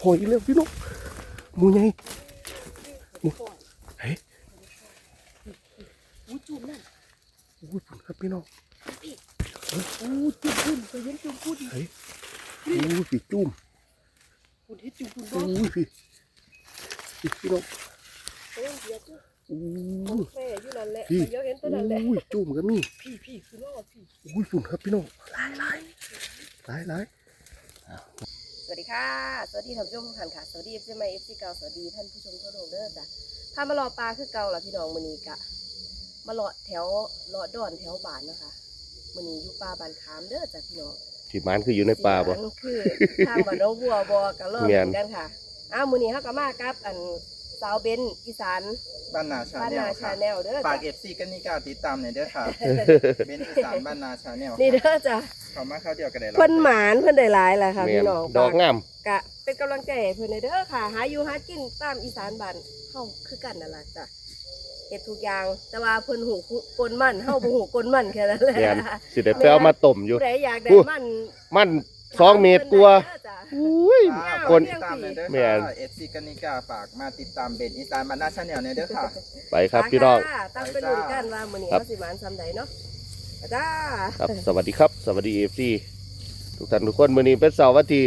พออีกแล้วพี่น้องมูใหญ่หมูเฮ้ยอู้จุ่มนั่นอุ้ยพุ่นครับพี่น้องอู้จุ่มพุ่นไปเห็นจุ่มพุ่นเฮ้ยอุ้ยพี่จุ่มพุ่นเห็นจุ่มพุ่นอุ้ยพี่พี่พี่น้องเอ้ยเดี๋ยวจุ่มอู้แม่อยู่นั่นแหละพี่เดี๋ยวเห็นตัวนั่นแหละอุ้ยจุ่มก็มีพี่พี่คือน้องพี่อุ้ยฝุ่นครับพี่น้องหลายหลายหลายหลาย วัสดีค่ะ สวัสดีท่านผู้ชมทุกท่านค่ะสวัสดีเอฟซีมาเอฟซีเก่าสวัสดีท่านผู้ชมทั่วโลกเด้อจ้ะถ้ามารอปลาคือเก่าล่ะพี่น้องมื้อนี้กะมาเลาะแถวเลาะดอนแถวบ้านนะคะมื้อนี้อยู่ป่าบ้านขามเด้อจ้ะพี่น้องที่มันคืออยู่ในป่าบ่ สิหลังคือทางบ้านน้องบัวบ่ก็เริ่มแม่เหนมือนกันค่ะอ้าวมื้อนี้เฮาก็มากับอัน สาวเบนอีสานบ้านนาชาบ้านแนนาลชาค่ะแนลเด้อฝากจ้ะเอฟซีกันนี่กาติดตามหน่อยเด้อค่ะเบนอีสานบ้านนาชาแนลนี่เด้อจ้ะเขามาเข้าวเดียวกันได้หรอเพิ่นหมานเพิ่นได้หลายแหละค่ะแม่พี่นน้องดอกงาม กะเป็นกำลังใจให้เพิ่นเด้อค่ะหาอยู่หากินตามอีสานบ้านเฮาคือกันนั่นล่ะจ้ะเฮ็ดทุกอย่างแต่ว่าเพิ่นหูกลมันเฮาบ่หูกลมันแค่นั้นแหละแม่นสิได้ไปเอามาต้มอยู่ ผู้ใดอยากได้อู้ มันมัน สองเมตรกว่าเด้อจ้ะอุ้ยค่ะคน ติดตามหน่อยเด้อแม่น ค่ะเอฟซีกันนี่กาฝากมาติดตามเบนอีสานบ้านนาชาแนลเนี่ยเด้อค่ะ ไปครับพี่น้องค่ะตั้งเป็นลุ้นกันว่ามื้อนี้ครับเฮาสิหมานซำใดเนาะจ้า ครับ สวัสดีครับ สวัสดีเอฟซีทุกท่านทุกคนมื้อนี้เป็นเสาร์วันที่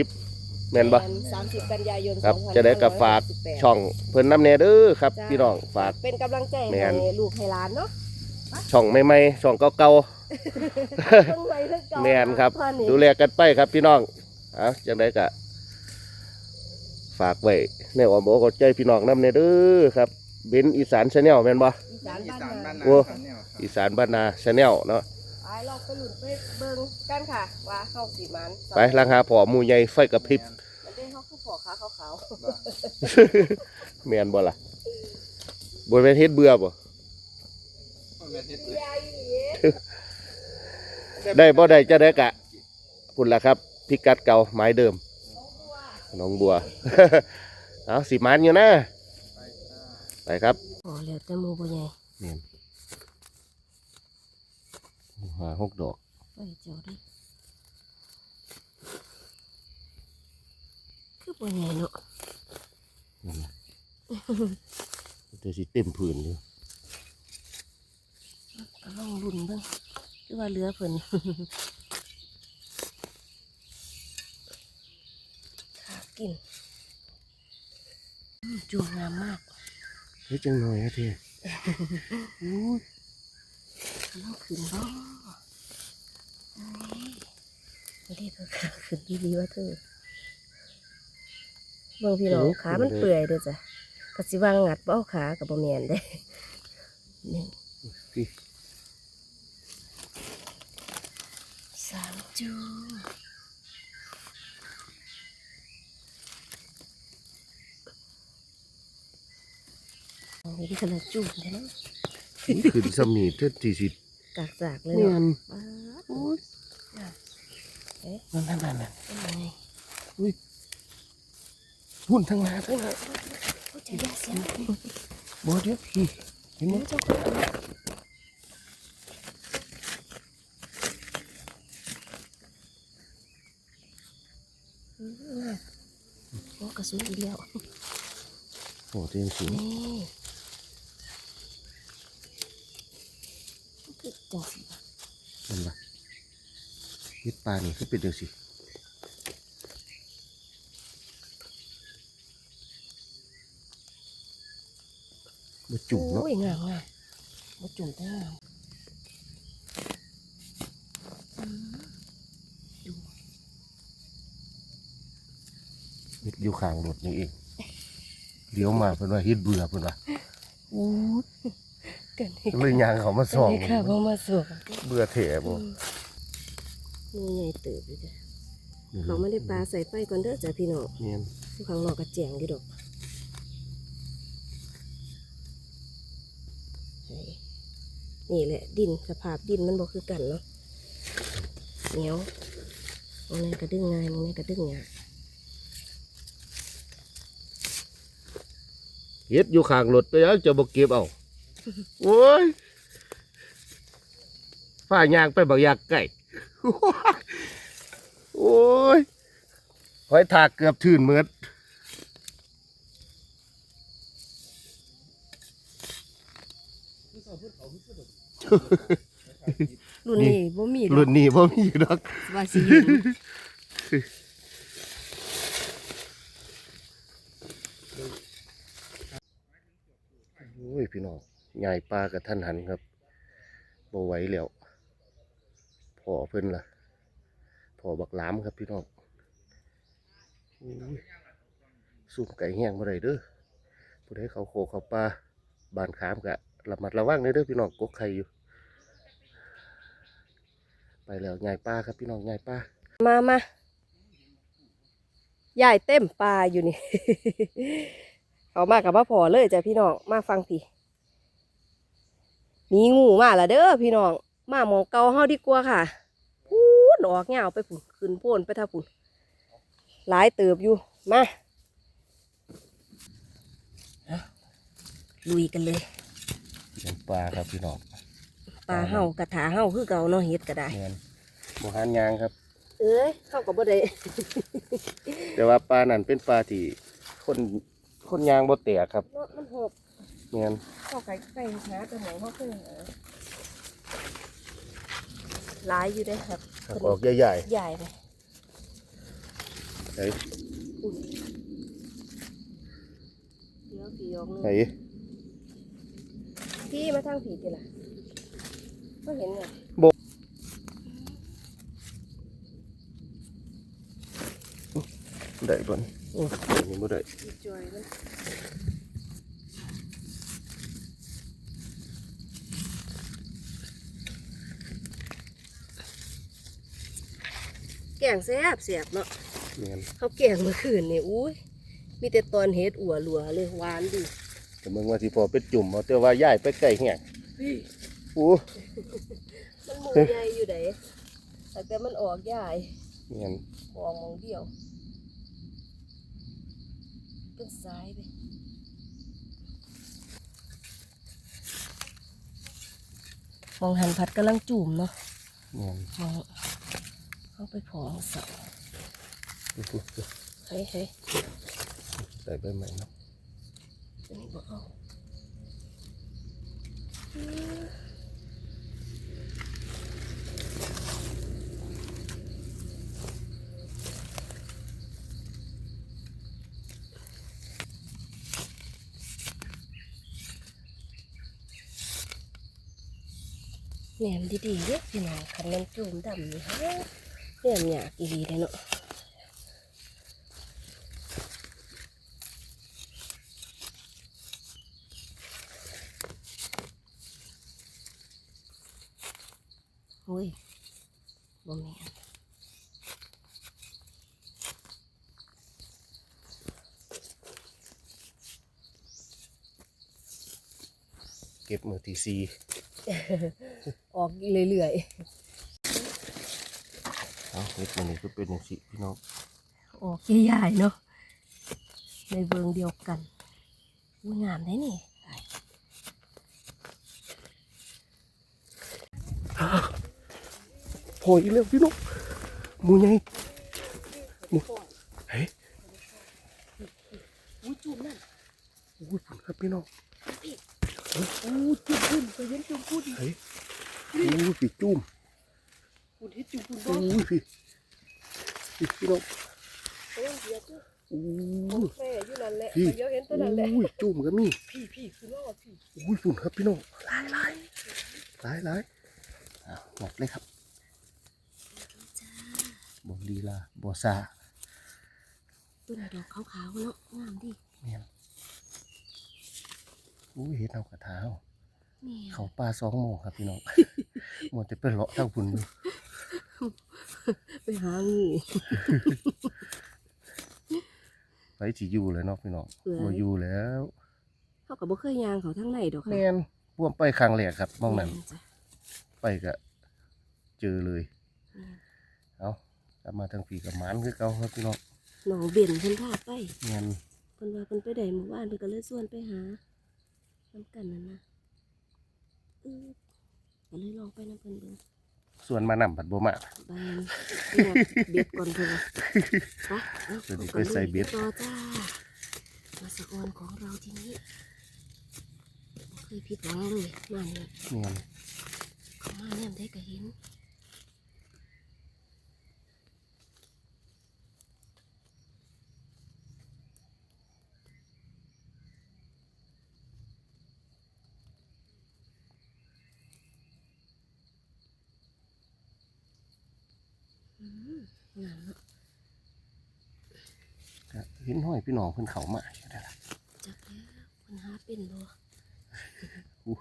30แม่นบ่30กันยายนครับจะได้กับฝาก2568ช่องเพิ่นน้ำแน่เด้อครับ จ้า พี่น้องฝาก เป็นกำลังใจแม่ให้น ลูกให้หลานเนาะช่องใหม่ๆช่องเก่า เพิ่งไว้เพิ่งเก่าๆแม่นครับเพิ่นนี่ดูแลกันไปครับพี่น้องเอะจังไดก็ฝากไว้ในอ้อมอกเอาใจพี่น้องน้ำแน่เด้อครับเบนอีสานชาแนลแม่นบ่ อีสานอีบ้านสานบ้านนานาโอ้ชาแนลค่ะอีสานบ้านนาชาแนลเนาะไปเราไปหลุดไปเบิ่งกันค่ะ ว่าเข้าสีมันไปลังหาผอหมูใหญ่ไฟกระพริบ มันได้เขาคือฝอขาขาวบ่แม่นบ่ล่ะบ่แม่นเฮ็ดเบื่อบ่แม่นเฮ็ดๆเลยใหญ่ดี ได้บ่ได้จะได้กะพุ่นล่ะครับ พิกัดเก่าไม้เดิมหน้องบัว เอาสิมันอยู่นะไปค่ะไปครับอ๋อแล้วแต่หมูบ่ใหญ่แม่นหาหกดอกไปเจ้าดิคือบ่ใหญ่เนาะนั่นล่ะเดี๋ยวสิเต็มพื้นอยู่ก็ลองลุ้นเบิ่ง คือว่าเรือเพิ่นขากินอืมจูงงามมากเฮ้ยจังหน่อยฮะทีอู้ยกำลังขึ้นบ่ไม่ได้เธอขาขึ้นดีๆว่าเธอเบิ่งพี่น้องขามันเปื่อยเด้อจ้ะกสิวางงัดบ่เอาขากับบ่แม่นเด้หนึ่ง พี่ สาม จูอันนี้ที่ขนาดจูบเลยนะนี่ขึ้นสมีเท่าที่สิกากจากเลยแม่เนาะนป๊าดโอ้ยเอ๊ะนั่นนั่นนั่นนั่นเป็นไงหุ่นทั้งหน้าทั้งหน้าโอ้ยจะยาเสียงบ่เดี๋ยวพี่เห็นไหม เจ้าของอืมโอ้กระสุนอีก แล้วโอ้เตียงสูงนี่มันคือจังสิวะนั่นล่ะเฮ็ดปลานี่คือเป็นจังซี่บ่จุ่มเนาะโอ้ยงามงามมาจุ่มได้งามอืม เฮ็ดอยู่ข้างรถนี่เองเลี้ยวมาเพิ่นว่าเฮ็ดเบื่อเพิ่นว่าอู้เกันให้ก็เลยย่างเขามาส่องค่ะพ่อมาสวมเบื่อแถบ่มือใหญ่เติบอยู่จ้ะเขาไม่ได้ปลาใส่ไฟก่อนเด้อจ้ะพี่น้องเนียนทุกครั้งนอกกระแจงอยู่ดอกเฮ้ยนี่แหละดินสภาพดินมันบ่คือกันเนาะเหนียวมองนี่กระดึงง่ายมองนี่กระดึงยาก เฮ็ดอยู่ข้างรถไปแล้วจะบ่เก็บเอาโอ้ยฝ้ายางไปบักอยากไก่โอ้ยหอยทากเกือบทื่นเหมือดรุ่นนี้บ่มีดอกรุ่นนี้พ่มีดอกว่าสิเห็น โอ้ย พี่น้องใหญ่ปลากับท่านหันครับบ่ไหวแล้วพอเพิ่นล่ะพอบักหลามครับพี่น้องสุ่มไก่แห้งบ่ได้เด้อผู้ใดเขาโคเขาปลาบานขามกะระมัดระวังเด้อเด้อพี่น้องกกไข่อยู่ ไปแล้วใหญ่ปลาครับพี่น้องใหญ่ปลามามาใหญ่เต็มปลาอยู่นี่ เขามากับพ่อพอเลยจ้ะพี่น้องมาฟังพี่ มีงูมาและเด้อพี่น้อง มาหมองเกาเฮาดีกว่าค่ะพูดออกเงาวไปผุนขึ้นโพนไปท่าผุนหลายเติบอยู่ มาลุยกันเลยใหญ่ปลาครับพี่น้องปลาเฮากระถาเฮาคือเก่าเนาะเฮ็ดก็ได้เงินบ่หันยางครับ เอ้ยเข้ากับบ่ได้แต่ว่าปลานั่นเป็นปลาที่คนคนยางบ่แตกครับเนาะมันหก เงินเข้าไก่ไก่หาแต่หมองเขาเคยหาหลายอยู่เด้อครับหักออกใหญ่ใหญ่ไปๆไหนอุ่นเดี๋ยวกี่ยองไหนนึงพี่มาทางผีติล่ะก็เห็นไงได้บ่นโอ้ยอันนี่บ่ได้พี่จอยมัน กงแซ่บเสียบเนาะเงินเขาแกงเมื่อคืนนี่อุ้ยมีแต่ตอนเฮ็ดอัวหลัวเลยหวานดีแต่มึงว่าสิพอเป็นจุ่มเอาแต่ว่าย้ายไปไกลแห้งโอ้มันหมูใหญ่อยู่ไหนแต่แต่มันออกใหญ่เงินมองมองเดียวเป็นสายไปมองหันพัดกำลังจุ่มเนาะเงินมอง เข้าไปพองเสาเฮ้ยเฮ้ยได้ใบใหม่เนาะอันนี้บอกเอาแหนมดีๆเด้อพี่น้องคันน้ำจุ่มดำนี่ฮะ แหนมหยากอีหลีเลยเนาะอุ้ยบ่แม่นเก็บมือที่สี่ออกเรื่อย เอาเฮ็ดมันนี่ก็เป็นจังซี่พี่น้องๆออกใหญ่ๆเนาะในเบิงเดียวกันอุ้ยงามได้นี่โหยอีกแล้วพี่น้องหมูใหญ่หมูเฮ้ยอุ้ยจุ่มนั่นโอ้ยผุนครับพี่น้องอู้จุ่มพุ่นไปเห็นจุ่มพุ่นเฮ้ยโอ้ยพี่จุ่ม พุ่นเห็นจุ่มพุ่นโอ้บ่ยพี่พี่พี่น้องเอ้ยเดี๋ยวจุ่มโอ้พุ่นยแม่อยู่นั่นแหละพี่เดี๋ยวเห็นตัวนั่นแหละโอ้ยจุ่มก็มีพี่พี่คือรอดพี่โอ้ยฝุ่นครับพี่น้องหลายหลายหลายหลายอ้าวหมดเลยครับบอลีลาบอซาตัวน่ะดอกขาวๆเนาะงามดิเนี่ยอุ้ยเห็ดเอากระเท้าแม่เขาปลาสองโมงครับพี่น้องหมดจะเป็นเลาะเท่าคุณดู ไปหางูไปจีอยู่เลยเนาะพี่น้องเอ้ยบ่อยู่แล้วเขาก็บ่เคยย่างเขาทั้งในดอกค่ะแน่นพ่วมไปครั้งแรกครับมองนั้นแม่จ้ะไปก็เจอเลยแม่นเอากลับมาทางผีกับหมันคือเก่าครับพี่น้องน้องเบนเพิ่นพาไปเงินเพิ่นว่าเพิ่นไปได้หมู่บ้านเพิ่นก็เลยชวนไปหาน้ำกันนั่นนะเออก็เลยลองไปน้ำเพิ่นเบิ่ง ส่วนมานำผัดบ่มาบานเรียกเบ็ดก่อนเถอะไปเอาเดี๋ยวนี้อาก่อนไปใส่เบ็ดต่อจ้ามาสะออนของเราทีนี้บ่เคยผิดหวังเลยมาเนี่ยเนียนเขามาเนี่ยได้ก็เห็น อืม งามเนาะก็เห็นห้อยพี่น้องเพิ่นเข้ามาอยู่ได้ล่ะจักแล้วมันหาเป็นบ่อู้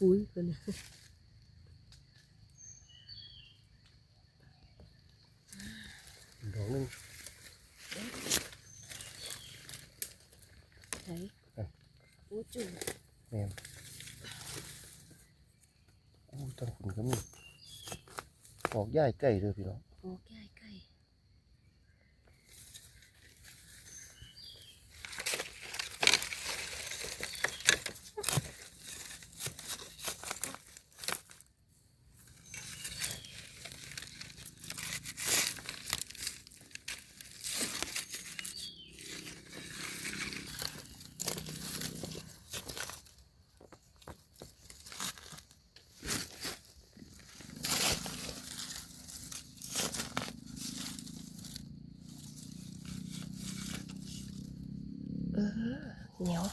อุ้ยเพิ่นน่ะดอกหนึงไหนโอ้จุ่มแม่นอู้ตั้งคุณก็มี ออกย่ายใกล้เลยพี่น้อง โอ้ใกล้ใกล้เออ เหนียว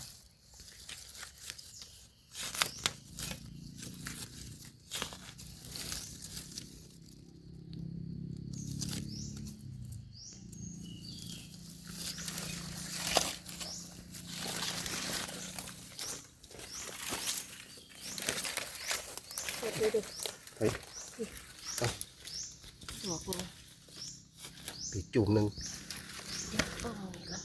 เปิดดูดิ เฮ้ย บอกเลย ปีกจุ่มหนึง เดี๋ยวเอาอีกก่อน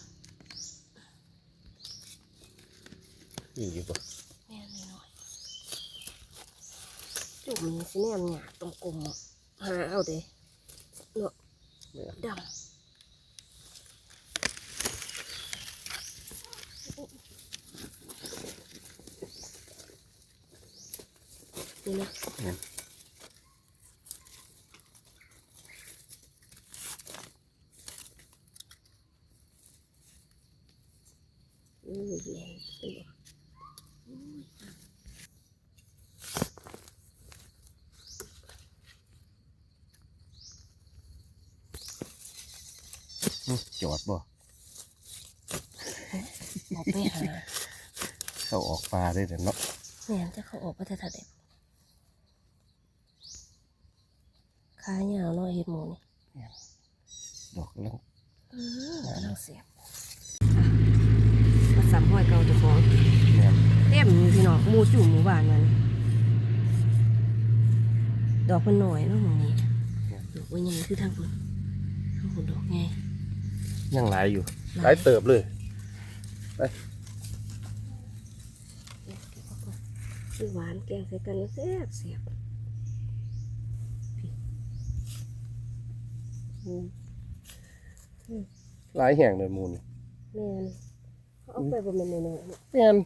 นี่อยู่บ่แม่นหน่อยจุ่มนี้สิแนมหยาตรงกลมหาเอาเด้เนาะแม่นดำนี่นะ แม่น อู้ยแน่นเป็นบ่อู้ย อื้อ จอดบ่ออกไปหาเข้าออกปลาได้แต่เนาะแม่นจะเขาออกมาแต่ถ้าเด็กขายาวเนาะเห็ดหมูนี่ดอกแล้วเออกำลังเสียบมาสัมห้อยเก่าเจ้าของแม่นเต็มอยู่พี่น้องหมูจุ่มหมู่บ้านมันดอกมันหน่อยเนาะหมองนี้ดอกว่ายังคือทางคนทางคนดอกไง ยังหลายอยู่ หลายเติบเลยคือหวานแกงใส่กันแล้วแซ่บเสียบหลายแห่งเลยหมูนี่แม่นเขาเอาไปบ่แม่นน้อยๆเนาะแม่น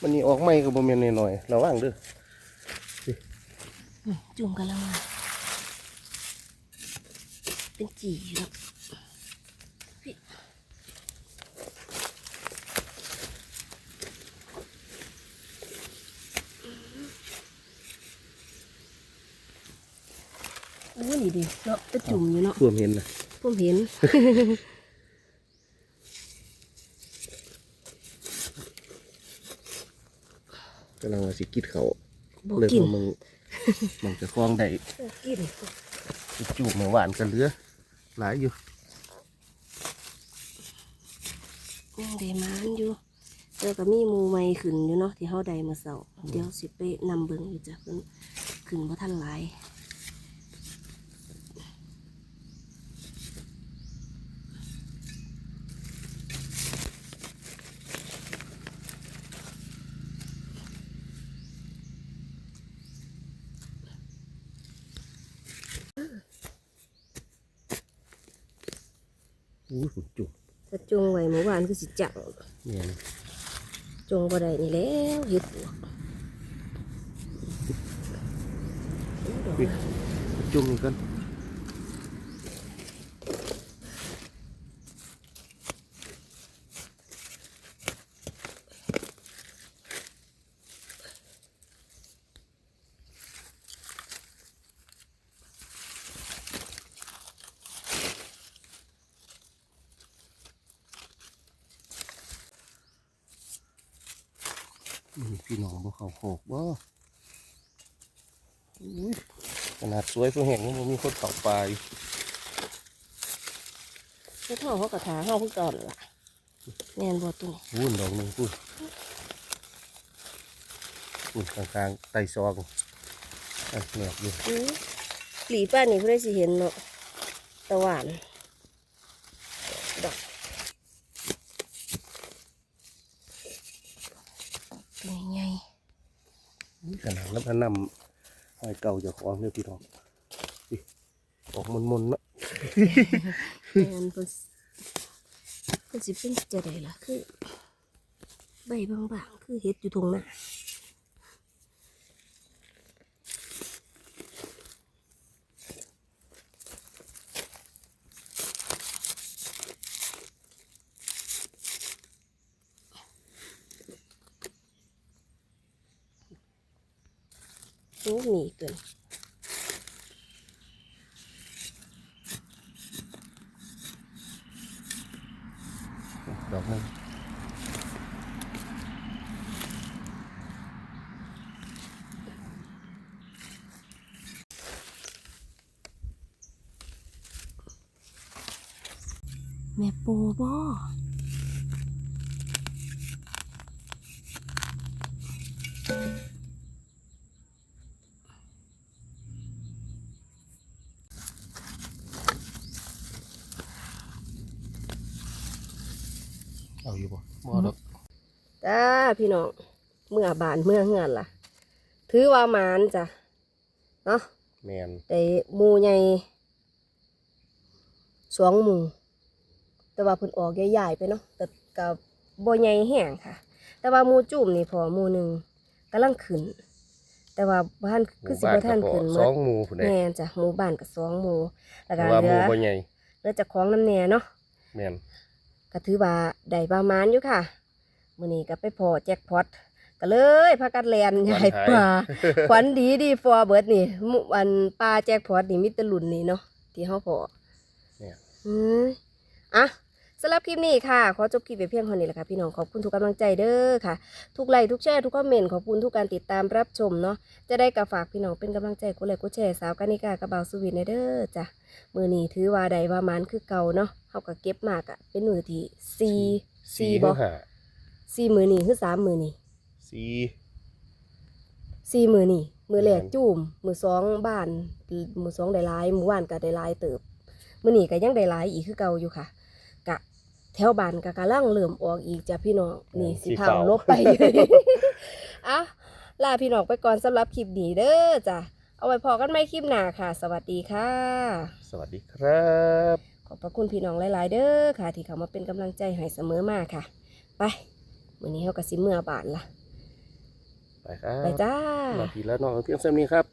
มันนี่ออกใหม่ก็บ่แม่นน้อยๆระวังเด้ออืมจุ่มกันแล้วมาเป็นจีอยู่แล้ว อ้นี่ดิเนาะเป็นจุ่มอยู่เนาะท่วมเห็นนะผมเห็น กำลังว่าสิกิดเขาบอกเลยกิน ว่ามึงมันจะคล้องได้บอกกินสิจูบเมื่อวานกันเหลือหลายอยู่ยังได้มานอยู่แต่ก็มีหมูใหม่ขึ้นอยู่เนาะที่เฮาได้มาเสาร์เดี๋ยวสิไปนำเบิ่งอยู่จ้ะเพิ่นขึ้นบ่ทันหลาย อู้หูจุบถ้าจงไว้เมื่อวานคือสิจังเนี่ยนะจงบ่ได้นี่แล้วเฮ็ดปวกโอ้ดอกพี่จุ่มนี่กัน พี่น้องบ่เขาโขกบ่อุ้ยขนาดสวยเพื่อเห็นว่ามันมีคนเผาปลาอยู่ไม่เท่าเขากระถาเฮาเพิ่งก่อนล่ะแน่นบ่ตุ้งวุ่นดอกหนึ่งพูดพูดกลางๆไต่ซองอะแหนบอยู่อื้อหลีป้านนี่เพื่อสิเห็นเนาะตะหวานดอกตัวใหญ่ อุ๊ย ขนาดแล้วมันนำหอยเก่าจะของเนี่ยพี่น้องออกมนๆเนาะแม่นเป็นเพิ่นสิเป็นจะได้ล่ะคือ ใบบางๆคือเฮ็ดอยู่ตรงหน้า โอ้มีเกิน ดอกหนึง แม่ปูบ่เอาอยู่บ่บ่ดอกจ้าพี่น้องเมื่อบานเมื่อเฮือนล่ะ ถือว่าหมานจ้ะเนาะแมนแต่หมูใหญ่สองหมู แต่ว่าเพิ่นออกใหญ่ๆไปเนาะแต่กับบ่ใหญ่แห้งค่ะ แต่ว่าหมูจุ่มนี่พอหมูหนึ่งกำลังขึ้น แต่ว่าบ้านหคือมู่สิบ้านบ่ทันก็ขึ้นหสมอดงหมู่ผู้ใดแม่นจ้ะหมู่บ้านกับสองหมูแล้วเพก็ราะว่าเหหลืมู่อบ่ใหญ่เหลือจากของน้ำแหน่เนาะแมนก็ถือว่าได้ประมาณอยู่ค่ะมื้อนี้ก็ไปพอแจ็คพอตก็เลยพากันแลนยายปลาขวัญดีดีฟอร์เบิร์ดนี่หมู่อันปลาแจ็คพอตนี่มิตรลุ่นนี่เนาะที่เฮาพอเนี่ยอืมอะ สำหรับคลิปนี้ค่ะ ขอจบคลิปไปเพียงเท่านี้แหละค่ะพี่น้องขอบคุณทุกกำลังใจเด้อค่ะ ทุกไลค์ทุกแชร์ทุกคอมเมนต์ขอบคุณทุกการติดตามรับชมเนาะจะได้กระฝากพี่น้องเป็นกำลังใจกดไลค์กดแชร์สาวกานิกากระเบาสุวินในเด้อจ้ะมือนี้ถือว่าใดว่ามันคือเก่าเนาะเฮาก็เก็บมากอะเป็นมือที่สี่สี่บ่ห้าสี่มือนี้คือสามมือนี้สี่สี่มือนี่มือแรกแม่นจุ่มมือสองบ้านมือสองได้หลายมือว่านก็ได้หลายเติบมือนี่ก็ยังได้หลายอีกคือเก่าอยู่ค่ะกะ แถวบ้านก็กำลังเริ่มออกอีกจ้ะพี่น้องนี่สิพาลบไปอะลาพี่น้องไปก่อนสำหรับคลิปนี้เด้อจ้ะเอาไว้พอกันไม่คลิปหน้าค่ะ สวัสดีค่ะ สวัสดีครับ ขอบพระคุณพี่น้องหลาย ๆ เด้อค่ะ ที่เข้ามาเป็นกำลังใจให้เสมอมาค่ะ ไปมื้อนี้เฮาก็สิเมื่อบานละไปครับไปจ้ามาทีแล้วน้องเพียงเส้นนี้ครับ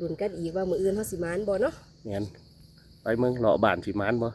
ลุ้นกันอีกว่ามื้ออื่นเฮาสิมานบ่เนาะแมนไปเมืองเลาะบ้านสิมานบ่